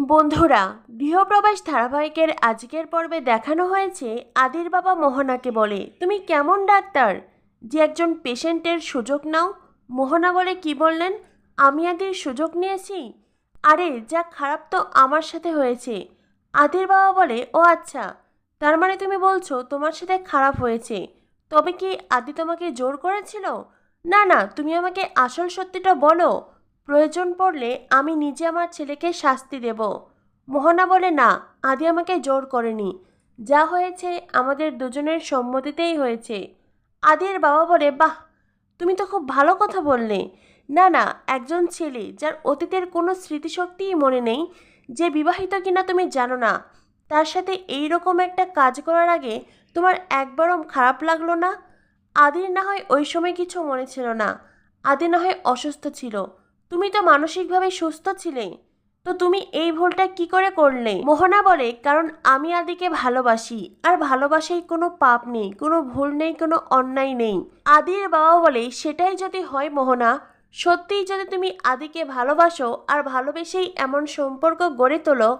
বন্ধুরা, গৃহপ্রবেশ ধারাবাহিকের আজকের পর্বে দেখানো হয়েছে আদির বাবা মোহনাকে বলে। তুমি কেমন ডাক্তার? যে একজন পেশেন্টের সুযোগ নাও। মোহনা বলে, কি বললেন? আমি আদির সুযোগ নিয়েছি? আরে, যা খারাপ তো আমার সাথে হয়েছে। আদির বাবা বলে, ও আচ্ছা। তার মানে তুমি বলছো তোমার সাথে খারাপ হয়েছে। তবে কি আদি তোমাকে জোর করেছিল? না না, তুমি আমাকে আসল সত্যিটা বলো। প্রয়োজন পড়লে আমি নিজে আমার ছেলেকে শাস্তি দেব। মোহনা বলে, না, আদি আমাকে জোর করেনি। যা হয়েছে আমাদের দুজনের সম্মতিতেই হয়েছে। আদির বাবা বলে, বাহ, তুমি তো খুব ভালো কথা বললে। না না, একজন ছেলে যার অতীতের কোনো স্মৃতিশক্তিই মনে নেই, যে বিবাহিত কিনা তুমি জানো না। তার সাথে এই রকম একটা কাজ করার আগে তোমার একবারও খারাপ লাগল না? আদির না হয় ওই সময় কিছু মনে ছিল না। আদি না হয় অসুস্থ ছিল। তুমি তো মানসিকভাবে সুস্থ ছিলে তো তুমি এই ভুলটা কি করে করলে? মোহনা বলে, কারণ আমি আদিকে ভালোবাসি, আর ভালোবাসায় কোনো পাপ নেই, কোনো ভুল নেই, কোনো অন্যায় নেই। আদির বাবা বলে, সেটাই যদি হয় মোহনা, সত্যিই যদি তুমি আদিকে ভালোবাসো আর ভালোবেসেই এমন সম্পর্ক গড়ে তোলো,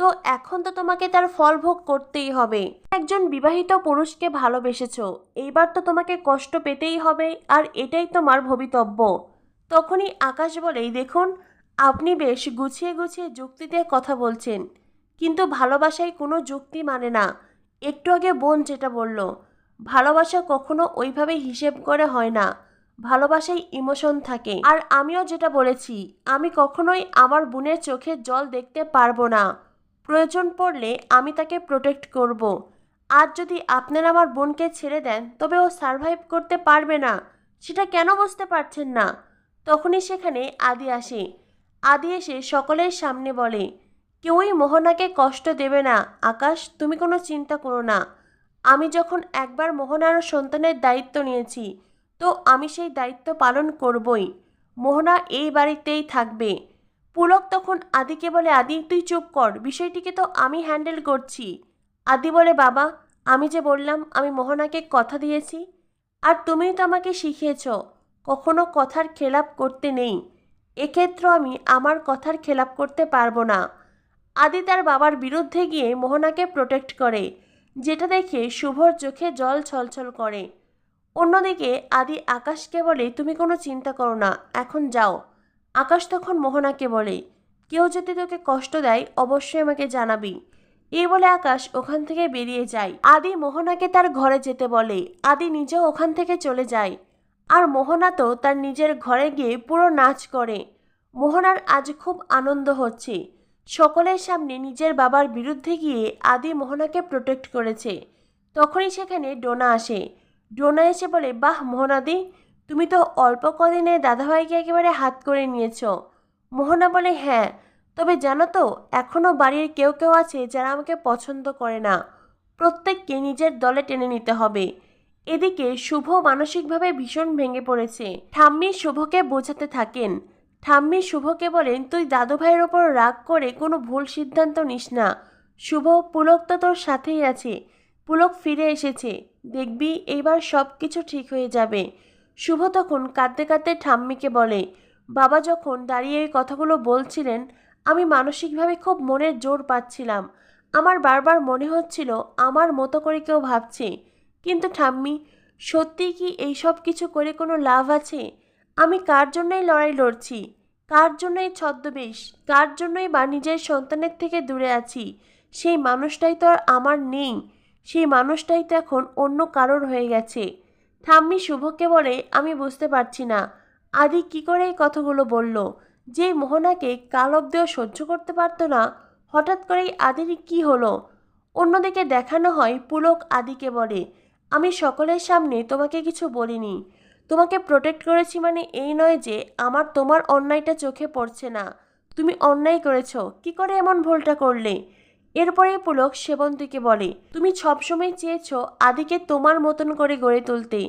তো এখন তো তোমাকে তার ফল ভোগ করতেই হবে। একজন বিবাহিত পুরুষকে ভালোবেসেছো, এইবার তো তোমাকে কষ্ট পেতেই হবে, আর এটাই তোমার ভবিতব্য। তখনই আকাশ বলেই দেখুন, আপনি বেশ গুছিয়ে গুছিয়ে যুক্তিতে কথা বলছেন। কিন্তু ভালোবাসায় কোনো যুক্তি মানে না। একটু আগে বোন যেটা বলল, ভালোবাসা কখনো ওইভাবে হিসেব করে হয় না। ভালোবাসায় ইমোশন থাকে। আর আমিও যেটা বলেছি, আমি কখনোই আমার বোনের চোখে জল দেখতে পারব না। প্রয়োজন পড়লে আমি তাকে প্রোটেক্ট করব। আজ যদি আপনারা আমার বোনকে ছেড়ে দেন, তবে ও সারভাইভ করতে পারবে না। সেটা কেন বুঝতে পারছেন না? তখনই সেখানে আদি আসে। আদি এসে সকলের সামনে বলে, কেউই মোহনাকে কষ্ট দেবে না। আকাশ, তুমি কোনো চিন্তা করো না। আমি যখন একবার মোহনার সন্তানের দায়িত্ব নিয়েছি, তো আমি সেই দায়িত্ব পালন করবই। মোহনা এই বাড়িতেই থাকবে পুলক তখন আদিকে বলে, আদি, তুই চুপ কর। বিষয়টিকে তো আমি হ্যান্ডেল করছি আদি বলে, বাবা, আমি যে বললাম আমি মোহনাকে কথা দিয়েছি, আর তুমিই তো আমাকে শিখিয়েছ। কখনো কথার খেলাপ করতে নেই। এক্ষেত্রে আমি আমার কথার খেলাপ করতে পারব না। আদি তার বাবার বিরুদ্ধে গিয়ে মোহনাকে প্রোটেক্ট করে, যেটা দেখে শুভর চোখে জল ছলছল করে। অন্যদিকে আদি আকাশকে বলে, তুমি কোনো চিন্তা করো না, এখন যাও। আকাশ তখন মোহনাকে বলে, কেউ যদি তোকে কষ্ট দেয়, অবশ্যই আমাকে জানাবি। এই বলে আকাশ ওখান থেকে বেরিয়ে যায়। আদি মোহনাকে তার ঘরে যেতে বলে। আদি নিজেও ওখান থেকে চলে যায়। আর মোহনা তো তার নিজের ঘরে গিয়ে পুরো নাচ করে। মোহনার আজ খুব আনন্দ হচ্ছে। সকলের সামনে নিজের বাবার বিরুদ্ধে গিয়ে আদি মোহনাকে প্রোটেক্ট করেছে। তখনই সেখানে ডোনা আসে। ডোনা এসে বলে, বাহ মোহনাদি তুমি তো অল্প কদিনে দাদাভাইকে একেবারে হাত করে নিয়েছ। মোহনা বলে হ্যাঁ তবে জানো তো এখনও বাড়ির কেউ কেউ আছে যারা আমাকে পছন্দ করে না। প্রত্যেককে নিজের দলে টেনে নিতে হবে। এদিকে শুভ মানসিকভাবে ভীষণ ভেঙে পড়েছে। ঠাম্মি শুভকে বোঝাতে থাকেন। ঠাম্মি শুভকে বলেন, তুই দাদু ভাইয়ের ওপর রাগ করে কোনো ভুল সিদ্ধান্ত নিস না। শুভ, পুলক তো তোর সাথেই আছে। পুলক ফিরে এসেছে। দেখবি এইবার সব কিছু ঠিক হয়ে যাবে। শুভ তখন কাঁদতে কাঁদতে ঠাম্মিকে বলে, বাবা যখন দাঁড়িয়ে এই কথাগুলো বলছিলেন, আমি মানসিকভাবে খুব মনের জোর পাচ্ছিলাম। আমার বারবার মনে হচ্ছিল, আমার মতো করে কেউ ভাবছে। কিন্তু ঠাম্মি, সত্যিই কি এই সব কিছু করে কোনো লাভ আছে? আমি কার জন্যই লড়াই লড়ছি? কার জন্যই ছদ্মবেশ? কার জন্যই বা নিজের সন্তানের থেকে দূরে আছি? সেই মানুষটাই তো আর আমার নেই। সেই মানুষটাই তো এখন অন্য কারোর হয়ে গেছে। ঠাম্মি শুভকে বলে, আমি বুঝতে পারছি না। আদি কি করে এই কথাগুলো বলল? যে মোহনাকে কাল অব্দেও সহ্য করতে পারতো না, হঠাৎ করেই আদির কি হলো? অন্যদিকে দেখানো হয়, পুলক আদিকে বলে আমি সকলের সামনে তোমাকে কিছু বলিনি। তোমাকে প্রোটেক্ট করেছি মানে এই নয় যে, আমার তোমার অন্যায়টা চোখে পড়ছে না। তুমি অন্যায় করেছ, কি করে এমন ভুলটা করলে? এরপরে পুলক সেবন্তীকে বলে, তুমি সবসময় চেয়েছ আদিকে তোমার মতন করে গড়ে তুলতে।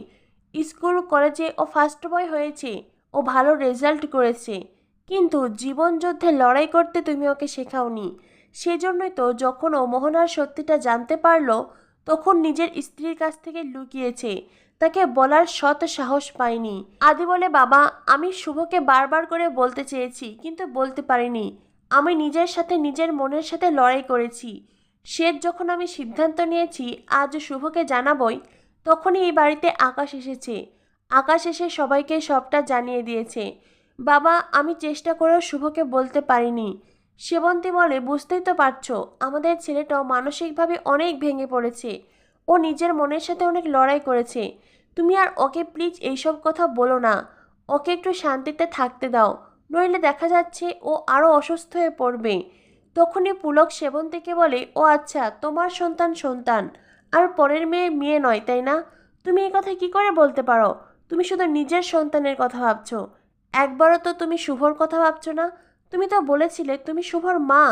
স্কুল, কলেজে ও ফার্স্ট বয় হয়েছে, ও ভালো রেজাল্ট করেছে। কিন্তু জীবনযুদ্ধে লড়াই করতে তুমি ওকে শেখাওনি। সেজন্যই তো যখন ও মোহনার সত্যিটা জানতে পারল তখন নিজের স্ত্রীর কাছ থেকে লুকিয়েছে। তাকে বলার শত সাহস পাইনি। আদি বলে, বাবা, আমি শুভকে বারবার করে বলতে চেয়েছি, কিন্তু বলতে পারিনি। আমি নিজের সাথে নিজের মনের সাথে লড়াই করেছি। সে যখন আমি সিদ্ধান্ত নিয়েছি, আজ শুভকে জানাবই, তখনই এই বাড়িতে আকাশ এসেছে। আকাশ এসে সবাইকে সবটা জানিয়ে দিয়েছে। বাবা, আমি চেষ্টা করেও শুভকে বলতে পারিনি। সেবন্তী বলে, বুঝতেই তো পারছ, আমাদের ছেলেটাও মানসিকভাবে অনেক ভেঙে পড়েছে। ও নিজের মনের সাথে অনেক লড়াই করেছে। তুমি আর ওকে প্লিজ এইসব কথা বলো না। ওকে একটু শান্তিতে থাকতে দাও। নইলে দেখা যাচ্ছে ও আরও অসুস্থ হয়ে পড়বে। তখনই পুলক সেবন্তীকে বলে, ও আচ্ছা তোমার সন্তান সন্তান। আর পরের মেয়ে মেয়ে নয়, তাই না? তুমি এই কথা কি করে বলতে পারো? তুমি শুধু নিজের সন্তানের কথা ভাবছ। একবারও তো তুমি শুভর কথা ভাবছ না। তুমি তো বলেছিলে তুমি শুভর মা।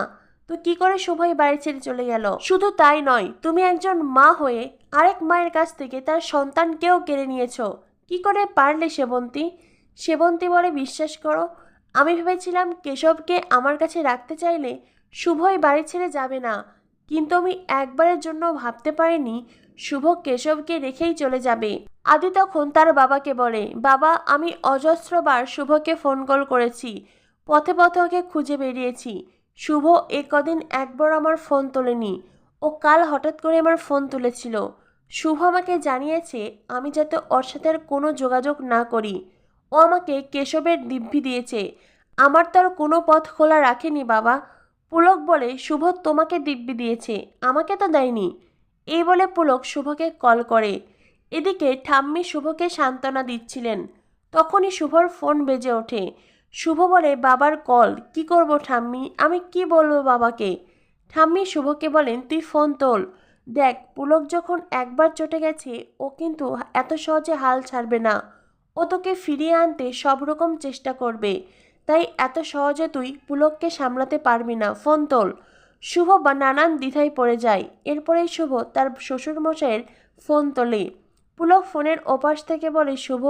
তো কি করে শুভই বাড়ি ছেড়ে চলে গেল? শুধু তাই নয়, তুমি একজন মা হয়ে আরেক মায়ের কাছ থেকে তার সন্তানকেও কেড়ে নিয়েছ। কি করে পারলে সেবন্তী? সেবন্তী বলে বিশ্বাস করো, আমি ভেবেছিলাম কেশবকে আমার কাছে রাখতে চাইলে শুভই বাড়ি ছেড়ে যাবে না। কিন্তু আমি একবারের জন্য ভাবতে পারিনি শুভ কেশবকে রেখেই চলে যাবে। আদি তখন তার বাবাকে বলে, বাবা, আমি অজস্রবার শুভকে ফোন কল করেছি। পথে পথে ওকে খুঁজে বেরিয়েছি। শুভ, এ কদিন একবার আমার ফোন তোলেনি। ও কাল হঠাৎ করে আমার ফোন তুলেছিল। শুভ আমাকে জানিয়েছে আমি যাতে ওর সাথে আর কোনো যোগাযোগ না করি। ও আমাকে কেশবের দিব্যি দিয়েছে। আমার তো আর কোনো পথ খোলা রাখেনি, বাবা। পুলক বলে, শুভ তোমাকে দিব্যি দিয়েছে। আমাকে তো দেয়নি। এই বলে পুলক শুভকে কল করে। এদিকে ঠাম্মি শুভকে সান্ত্বনা দিচ্ছিলেন। তখনই শুভর ফোন বেজে ওঠে। শুভ বলে, বাবার কল, কি করব ঠাম্মি? আমি কি বলব বাবাকে? ঠাম্মি শুভকে বলেন, তুই ফোন তোল। দেখ, পুলক যখন একবার চটে গেছে, ও কিন্তু এত সহজে হাল ছাড়বে না। ও তোকে ফিরিয়ে আনতে সব রকম চেষ্টা করবে। তাই এত সহজে তুই পুলককে সামলাতে পারবি না। ফোন তোল। শুভ বা নানান দ্বিধায় পড়ে যায়। এরপরেই শুভ তার শ্বশুরমশাইয়ের ফোন তোলে। পুলক ফোনের ওপাশ থেকে বলে, শুভ,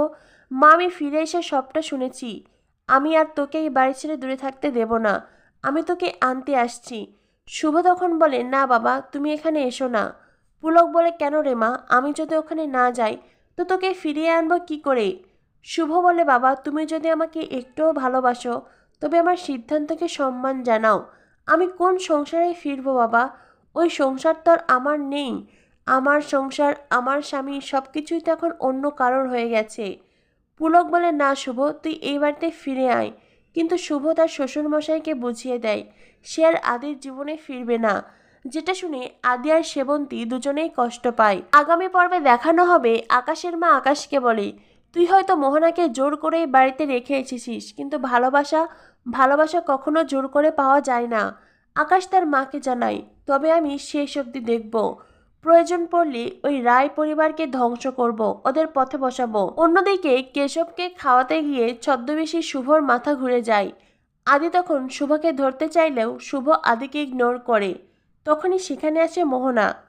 মা, আমি ফিরে এসে সবটা শুনেছি। আমি আর তোকে এই বাড়ি ছেড়ে দূরে থাকতে দেব না। আমি তোকে আনতে আসছি। শুভ তখন বলে, না বাবা, তুমি এখানে এসো না। পুলক বলে, কেন রে মা? আমি যদি ওখানে না যাই, তো তোকে ফিরিয়ে আনব কি করে? শুভ বলে, বাবা, তুমি যদি আমাকে একটুও ভালোবাসো, তবে আমার সিদ্ধান্তকে সম্মান জানাও। আমি কোন সংসারে ফিরবো বাবা? ওই সংসার তো আর আমার নেই। আমার সংসার, আমার স্বামী সব কিছুই তো এখন অন্য কারোর হয়ে গেছে। পুলক বলে, না শুভ, তুই এই বাড়িতে ফিরে আয়। কিন্তু শুভ তার শ্বশুরমশাইকে বুঝিয়ে দেয়, সে আর আদির জীবনে ফিরবে না। যেটা শুনে আদি আর সেবন্তী দুজনেই কষ্ট পায়। আগামী পর্বে দেখানো হবে, আকাশের মা আকাশকে বলে, তুই হয়তো মোহনাকে জোর করে বাড়িতে রেখে এসেছিস, কিন্তু ভালোবাসা ভালোবাসা কখনো জোর করে পাওয়া যায় না। আকাশ তার মাকে জানায়, তবে আমি শেষ অবধি দেখব। প্রয়োজন পড়লে ওই রায় পরিবারকে ধ্বংস করব, ওদের পথে বসাবো। অন্যদিকে কেশবকে খাওয়াতে গিয়ে ছদ্মবেশী শুভর মাথা ঘুরে যায়। আদি তখন শুভকে ধরতে চাইলেও শুভ আদিকে ইগনোর করে। তখনই সেখানে আসে মোহনা।